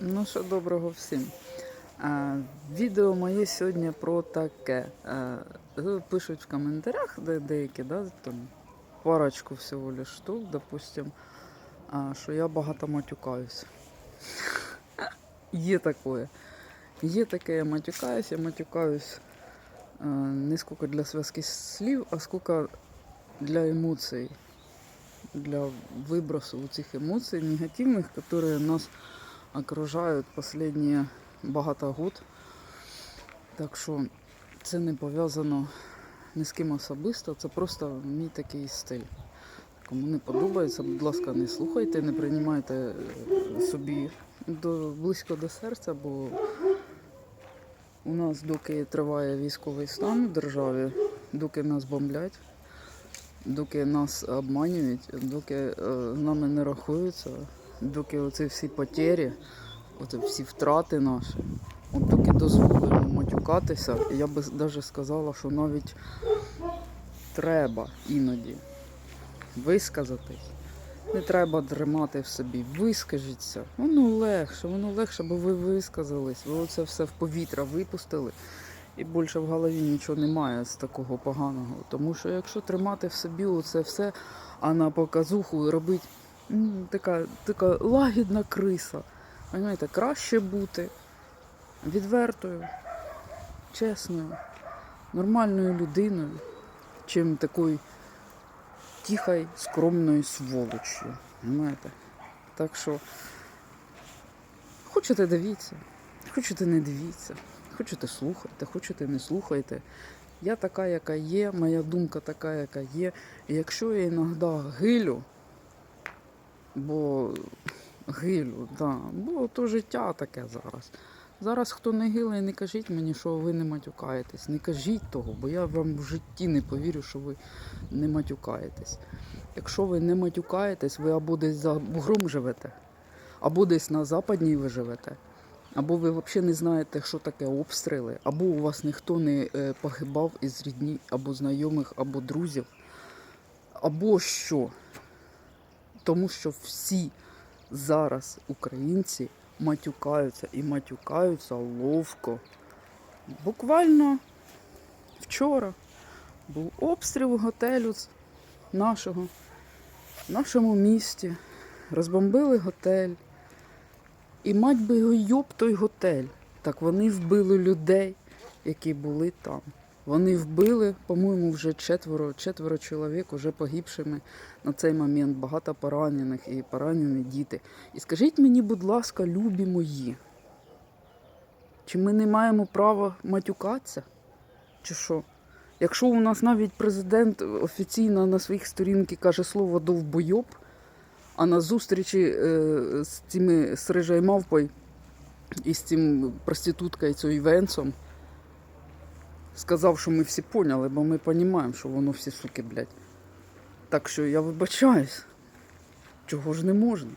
Ну що доброго всім. Відео моє сьогодні про таке. Пишуть в коментарях де, деякі, да, там, парочку всього лиш штук, допустим, що я багато матюкаюсь. Є таке. Є таке, я матюкаюсь, я матюкаюсь не скільки для зв'язки слів, а скільки для емоцій. Для вибросу цих емоцій негативних, які нас окружають останні багато год. Так що це не пов'язано ні з ким особисто, це просто мій такий стиль. Кому не подобається, будь ласка, не слухайте, не приймайте е, собі до, близько до серця, бо у нас, доки триває військовий стан в державі, доки нас бомблять, доки нас обманюють, доки е, з нами не рахуються, доки оці всі потері, оці всі втрати наші, от доки дозволимо матюкатися, я би навіть сказала, що навіть треба іноді висказатись. Не треба тримати в собі, вискажіться. Воно легше, воно легше, бо ви висказались. Ви оце все в повітря випустили. І більше в голові нічого немає з такого поганого. Тому що якщо тримати в собі оце все, а на показуху робити така, така лагідна криса. Понимаєте, краще бути відвертою, чесною, нормальною людиною, чим такою тихою, скромною сволочью. Понимаєте? Так що хочете дивіться, хочете не дивіться, хочете слухайте, хочете не слухайте. Я така, яка є, моя думка така, яка є. І якщо я іноді гилю, бо гилю, да, бо то життя таке зараз. Зараз хто не гиле, не кажіть мені, що ви не матюкаєтесь. Не кажіть того, бо я вам в житті не повірю, що ви не матюкаєтесь. Якщо ви не матюкаєтесь, ви або десь за бугром живете, або десь на западній ви живете, або ви взагалі не знаєте, що таке обстріли, або у вас ніхто не е, погибав із рідні, або знайомих, або друзів, або що. Тому що всі зараз українці матюкаються і матюкаються ловко. Буквально вчора був обстріл готелю нашого в нашому місті. Розбомбили готель. І мать би йоб той готель. Так вони вбили людей, які були там. Вони вбили, по-моєму, вже четверо, четверо чоловік, вже погибшими на цей момент, багато поранених і поранені діти. І скажіть мені, будь ласка, любі мої, чи ми не маємо права матюкатися? Чи що? Якщо у нас навіть президент офіційно на своїх сторінках каже слово довбойоб, а на зустрічі е, з цими з і з цим проституткою цією Венцом сказав, що ми всі поняли, бо ми розуміємо, що воно всі суки, блядь. Так що я вибачаюсь. Чого ж не можна?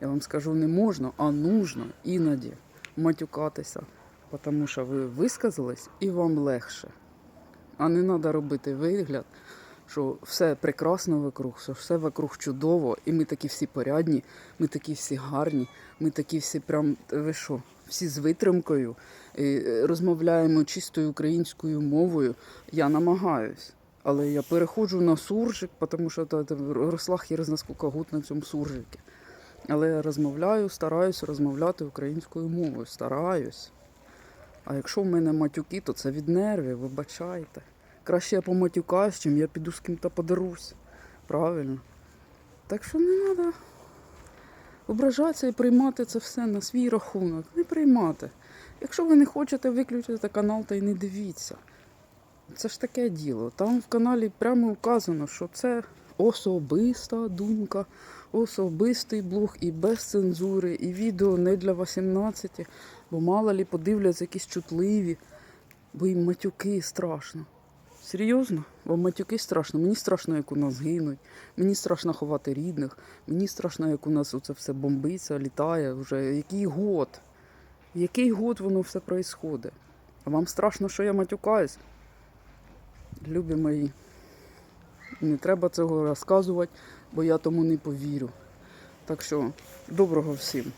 Я вам скажу, не можна, а нужно іноді матюкатися, тому що ви висказались і вам легше. А не треба робити вигляд, що все прекрасно вокруг, що все вокруг чудово, і ми такі всі порядні, ми такі всі гарні, ми такі всі прям, ви що, всі з витримкою, е, розмовляємо чистою українською мовою. Я намагаюсь. Але я переходжу на суржик, тому що та, та, росла хір зна скільки год на цьому суржикі. Але я розмовляю, стараюсь розмовляти українською мовою. Стараюсь. А якщо в мене матюки, то це від нервів, вибачайте. Краще я поматюкаюсь, чим я піду з ким-то подерусь. Правильно? Так що не треба ображатися і приймати це все на свій рахунок. Не приймати. Якщо ви не хочете, виключити канал та й не дивіться. Це ж таке діло. Там в каналі прямо вказано, що це особиста думка, особистий блог і без цензури, і відео не для 18, бо мало лі подивляться якісь чутливі, бо їм матюки страшно. Серйозно? Бо матюки страшно. Мені страшно, як у нас гинуть. Мені страшно ховати рідних. Мені страшно, як у нас оце все бомбиться, літає. Вже який год? Який год воно все відбувається? А вам страшно, що я матюкаюсь? Любі мої, не треба цього розказувати, бо я тому не повірю. Так що, доброго всім.